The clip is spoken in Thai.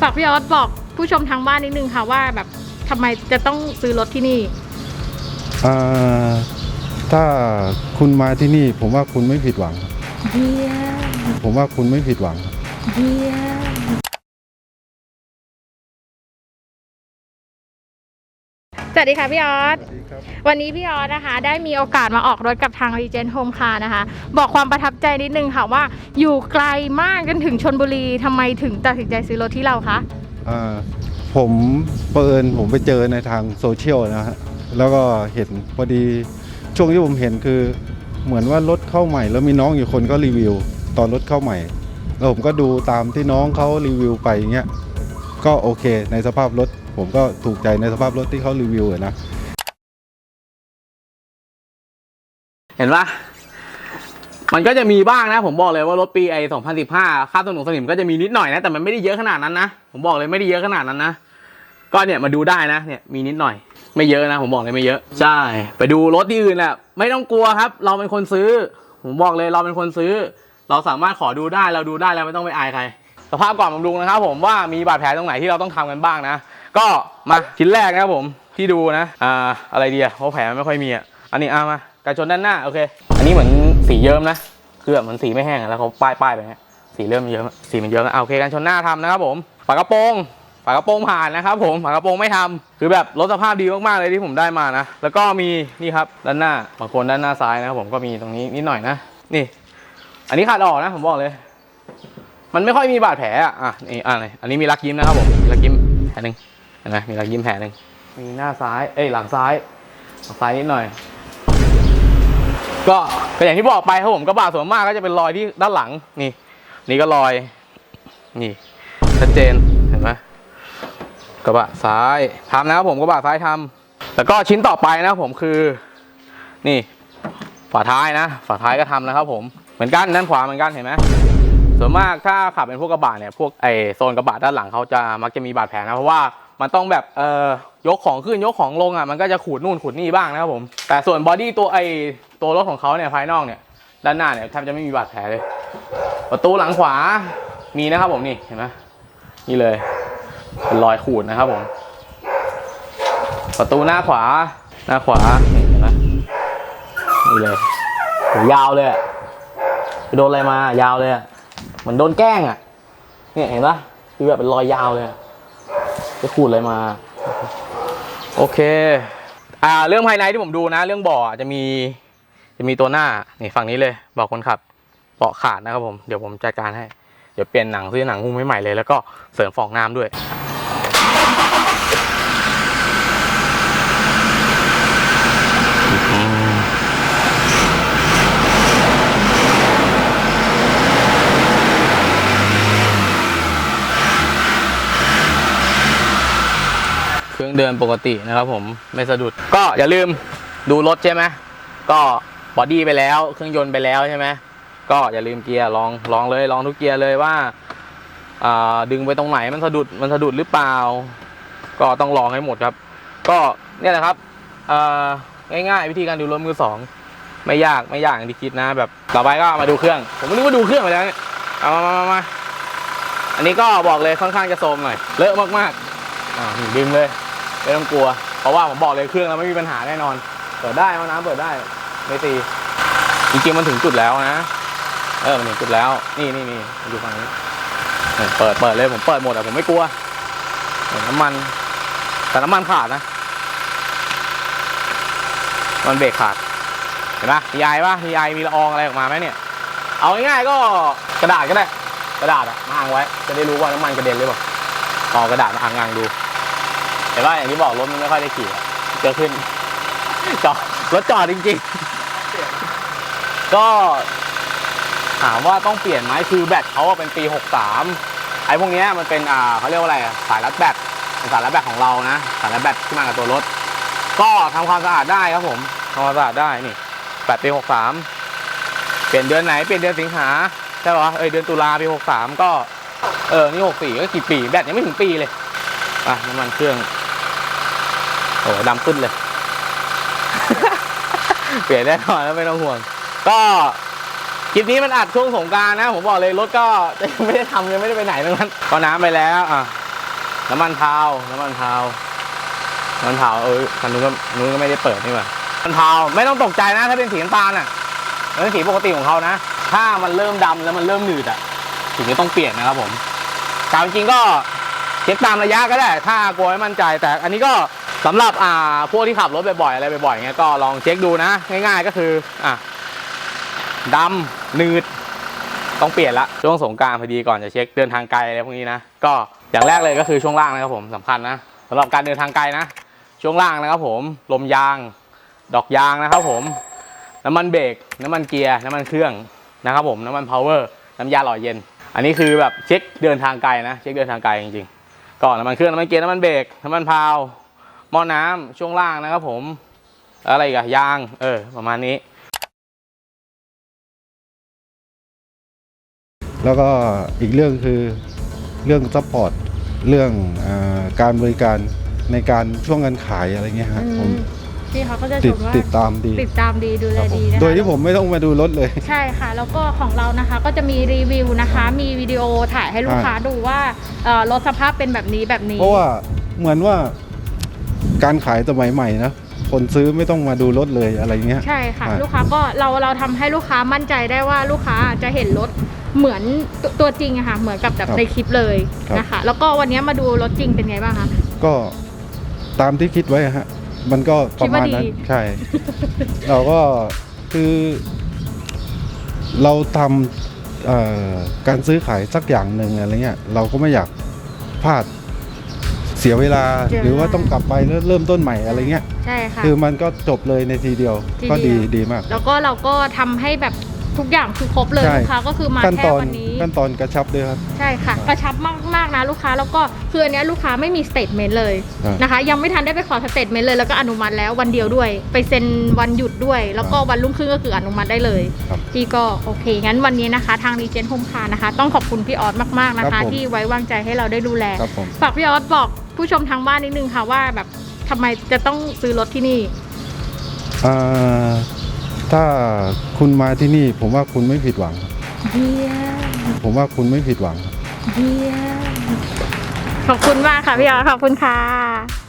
ฝากพี่ออสบอกผู้ชมทางบ้านนิดนึงค่ะว่าแบบทำไมจะต้องซื้อรถที่นี่ อ่าถ้าคุณมาที่นี่ ผมว่าคุณไม่ผิดหวังครับเยี่ยมผมว่าคุณไม่ผิดหวังครับเยี่ยม วัสดีค่ะพี่ออสวันนี้พี่ออสนะคะ ได้มีโอกาสมาออกรถกับทาง Regent Home Car นะคะ บอกความประทับใจนิดนึงค่ะว่าอยู่ไกลมากจนถึงชนบุรีทำไมถึงตัดสินใจซื้อรถที่เราคะอ่าผมเปิญผมไปเจอในทางโซเชียลนะฮะแล้วก็เห็นพอดีช่วงที่ผมเห็นคือเหมือนว่ารถเข้าใหม่ แล้วมีน้องอยู่คนก็รีวิว ตอนรถเข้าใหม่ แล้วผมก็ดูตามที่น้องเขารีวิวไปอย่างเงี้ยก็โอเคในสภาพรถ ผมก็ถูกใจในสภาพรถที่เขารีวิวนะ เห็นปะมันก็จะมีบ้างนะ ผมบอกเลยว่ารถปีไอ2015 ค่าสนุนสนิมก็จะมีนิดหน่อยนะ แต่มันไม่ได้เยอะขนาดนั้นนะ ผมบอกเลยไม่ได้เยอะขนาดนั้นนะ ก็เนี่ยมาดูได้นะเนี่ยมีนิดหน่อย ไม่เยอะนะ ผมบอกเลยไม่เยอะ ใช่ ไปดูรถที่อื่นแหละไม่ต้องกลัวครับ เราเป็นคนซื้อ ผมบอกเลยเราเป็นคนซื้อ เราสามารถขอดูได้เราดูได้แล้วไม่ต้องไปอายใครสภาพก่อนบำรุงนะครับผมว่ามีบาดแผลตรงไหนที่เราต้องทำกันบ้างนะ ก็มาชิ้นแรกนะครับผมที่ดูนะ อ่าอะไรดีอะเพราะแผลมันไม่ค่อยมีอะอันนี้เอามาการชนด้านหน้าโอเค อันนี้เหมือนสีเยิ้มนะคือแบบเหมือนสีไม่แห้งแล้วเขาป้ายป้ายไปเนี้ยสีเริ่มเยิ้มอะสีมันเยิ้มแล้วอะโอเคการชนหน้าทำนะครับผมฝากระโปรงฝากระโปรงผ่านนะครับผมฝากระโปรงไม่ทำคือแบบรถสภาพดีมากๆเลยที่ผมได้มานะ แล้วก็มีนี่ครับด้านหน้าบางคนด้านหน้าซ้ายนะครับผมก็มีตรงนี้นิดหน่อยนะ นี่ อันนี้ขาดออกนะผมบอกเลย มันไม่ค่อยมีบาดแผลอะอะนี่อะนี่อันนี้มีรักยิ้มนะครับผมรักยิ้มแผลหนึ่ง เห็นไหมมีรักยิ้มแผลหนึ่งมีหน้าซ้าย เอ้ยหลังซ้ายหลังซ้ายนิดหน่อย ก็ก็อย่างที่บอกไปครับผมกระบะส่วนมากก็จะเป็นรอยที่ด้านหลังนี่ นี่ก็รอย นี่ชัดเจนเห็นไหมกระบะซ้ายทำนะครับผมกระบะซ้ายทำแล้วก็ชิ้นต่อไปนะครับผมคือ นี่ ฝาท้ายนะ ฝาท้ายก็ทำนะครับ ผมเหมือนกันด้านขวาเหมือนกันเห็นไหมส่วนมากถ้าขับเป็นพวกกระบะเนี่ยพวกไอโซนกระบะด้านหลังเขาจะมักจะมีบาดแผลนะเพราะว่า มันต้องแบบเอ่อยกของขึ้นยกของลงอะมันก็จะขูดนู่นขูดนี่บ้างนะครับผมแต่ส่วนบอดี้ตัวไอตัวรถของเขาเนี่ยภายนอกเนี่ยด้านหน้าเนี่ยแทบจะไม่มีบาดแผลเลย ประตูหลังขวามีนะครับผมนี่เห็นไหมนี่เลยเป็นรอยขูดนะครับผม ประตูหน้าขวาหน้าขวานี่เห็นไหมนี่เลยโหยาวเลยไปโดนอะไรมายาวเลยเหมือนโดนแกล้งอะเนี่ยเห็นปะคือแบบเป็นรอยยาวเลยอะ จะขูดอะไรมา โอเค อ่า เรื่องภายในที่ผมดูนะ เรื่องเบาะจะมีจะมีตัวหน้านี่ฝั่งนี้เลยบอกคนขับเบาะขาดนะครับผมเดี๋ยวผมจัดการให้ เดี๋ยวเปลี่ยนหนังซื้อหนังหุ้มให้ใหม่เลยแล้วก็เสริมฟองน้ำด้วย เดินปกตินะครับผมไม่สะดุด ก็อย่าลืมดูรถใช่ไหมก็บอดี้ไปแล้วเครื่องยนต์ไปแล้วใช่ไหมก็อย่าลืมเกียร์ลองลองเลยลองทุกเกียร์เลยว่าดึงไปตรงไหนมันสะดุดมันสะดุดหรือเปล่า ก็ต้องลองให้หมดครับ ก็เนี่ยแหละครับง่ายๆวิธีการดูรถมือสองไม่ยากไม่ยากอย่างที่คิดนะ แบบต่อไปก็มาดูเครื่อง ผมไม่รู้ว่าดูเครื่องไปแล้วเนี่ยเอามามามาอันนี้ก็บอกเลยค่อนข้างจะโทมหน่อยเลอะมากๆอ่าดึงเลย ไม่ต้องกลัว เพราะว่าผมบอกเลยเครื่องเราไม่มีปัญหาแน่นอน เปิดได้มาน้ำเปิดได้ไม่ตีจริงๆมันถึงจุดแล้วนะ เออมันถึงจุดแล้ว นี่นี่นี่อยู่ฝั่งนี้เปิดเปิดเลยผมเปิดหมดอะผมไม่กลัวน้ำมัน แต่น้ำมันขาดนะมันเบรกขาดเห็นปะทีไอปะทีไอมีละอองอะไรออกมาไหมเนี่ย เอาง่ายๆก็กระดาษก็ได้ กระดาษอะมาอ่างไว้ จะได้รู้ว่าน้ำมันกระเด็นหรือเปล่าเอากระดาษมาอ่างๆดู แต่ว่าอย่างที่บอกรถมันไม่ค่อยได้ขี่เจอขึ้นจอดรถจอดจริงๆ ก็ถามว่าต้องเปลี่ยนไหมคือแบตเขาเป็นปี 63 ไอ้พวกเนี้ยมันเป็นอ่าเขาเรียกว่าอะไรสายรัดแบตสายรัดแบตของเรานะ สายรัดแบตที่มากับตัวรถ ก็ทำความสะอาดได้ครับผมทำความสะอาดได้นี่แบตปี 63 เปลี่ยนเดือนไหนเปลี่ยนเดือนสิงหาใช่ป่ะเอ้ยเดือนตุลาปี 63 ก็เออนี่ 64 ก็กี่ปีแบตยังไม่ถึงปีเลยอะน้ำมันเครื่อง โอ้ดำขึ้นเลย เปลี่ยนแน่นอนแล้วไม่ต้องห่วง ก็คลิปนี้มันอัดช่วงสงกรารนะ ผมบอกเลยรถก็ยังไม่ได้ทำยังไม่ได้ไปไหนทั้งนั้นก็น้ำไปแล้วอะน้ำมันเทาน้ำมันเทาน้ำมันเทาเออคันนู้นก็นู้นก็ไม่ได้เปิดนี่หว่าน้ำมันเทาไม่ต้องตกใจนะ ถ้าเป็นสีน้ำตาลอะมันเป็นสีปกติของเขานะ ถ้ามันเริ่มดำแล้วมันเริ่มหนืดอะถึงจะต้องเปลี่ยนนะครับผมแต่จริงๆก็เช็คตามระยะก็ได้ ถ้ากลัวไม่มั่นใจแต่อันนี้ก็ สำหรับอ่าพวกที่ขับรถบ่อยๆอะไรบ่อยๆเงี้ยก็ลองเช็คดูนะ ง่าย ๆ ก็คืออะดำหนืดต้องเปลี่ยนละช่วงสงการพอดีก่อนจะเช็คเดินทางไกลอะไรพวกนี้นะก็อย่างแรกเลยก็คือช่วงล่างนะครับผมสำคัญนะสำหรับการเดินทางไกลนะ ช่วงล่างนะครับผมลมยาง ดอกยางนะครับผม น้ำมันเบรกน้ำมันเกียร์น้ำมันเครื่องนะครับผมน้ำมันพาวเวอร์น้ำยาหล่อเย็น อันนี้คือแบบเช็คเดินทางไกลนะ เช็คเดินทางไกลจริงๆก็น้ำมันเครื่องน้ำมันเกียร์น้ำมันเบรกน้ำมันพาว หม้อน้ำช่วงล่างนะครับผม อะไรอีกับยาง เออ ประมาณนี้ แล้วก็อีกเรื่องคือเรื่องซัพพอร์ตเรื่องอาการบริการในการช่วงการขายอะไรเงี้ยฮะผมพี่เขาก็จะชติดมว่าติดตามดีติดตามดีดูแลครับผมดีนะคะโดยที่ผมไม่ต้องมาดูรถเลย ใช่ค่ะ แล้วก็ของเรานะคะก็จะมีรีวิวนะคะ มีวิดีโอถ่ายให้ลูกค้าดูว่าเอ่อรถสภาพเป็นแบบนี้แบบนี้ เพราะว่าเหมือนว่า การขายสมัยใหม่นะคนซื้อไม่ต้องมาดูรถเลยอะไรเงี้ย ใช่ค่ะ อ่าลูกค้าก็เราเราทำให้ลูกค้ามั่นใจได้ว่าลูกค้าจะเห็นรถเหมือนตัวตัวจริงอะค่ะ เหมือนกับแบบในคลิปเลยนะคะ แล้วก็วันนี้มาดูรถจริงเป็นไงบ้างคะ ก็ตามที่คิดไว้อะฮะ มันก็ประมาณนั้น คิดว่าดี ใช่ เราก็คือ เราทำเอ่อการซื้อขายสักอย่างหนึ่งอะไรเงี้ย เราก็ไม่อยากพลาด เสียเวลา หรือว่าต้องกลับไปแล้วเริ่มต้นใหม่อะไรเงี้ยใช่ค่ะ คือมันก็จบเลยในทีเดียวทีก็เดีดียว ดีมาก แล้วก็เราก็ทำให้แบบทุกอย่างคือครบเลยใช่ ลูกค้าก็คือมาขั้นแค่ตอนวันนี้ ขั้นตอนกระชับด้วยครับ ใช่ค่ะกระชับมากมากๆนะลูกค้าแล้วก็คืออันเนี้ยลูกค้าไม่มีสเตทเมนต์เลยครับนะคะ ยังไม่ทันได้ไปขอสเตทเมนต์เลยแล้วก็อนุมัติแล้ววันเดียวด้วย ไปเซ็นวันหยุดด้วย แล้วก็วันรุ่งขึ้นก็คืออนุมัติได้เลยครับพี่ก็โอเค งั้นวันนี้นะคะ ทางรีเจนโฮมคานะคะ ต้องขอบคุณพี่ออสมากๆนะครัคะ บผม ที่ไว้วางใจให้เราได้ดูแล ครับผม ฝากพี่ออสบอก ผู้ชมทางบ้านนิดนึงค่ะว่าแบบทำไมจะต้องซื้อรถที่นี่ อ่าถ้าคุณมาที่นี่ ผมว่าคุณไม่ผิดหวังครับเยี่ยมผมว่าคุณไม่ผิดหวังครับ เยี่ยมขอบคุณมากค่ะพี่ออสขอบคุณค่ะ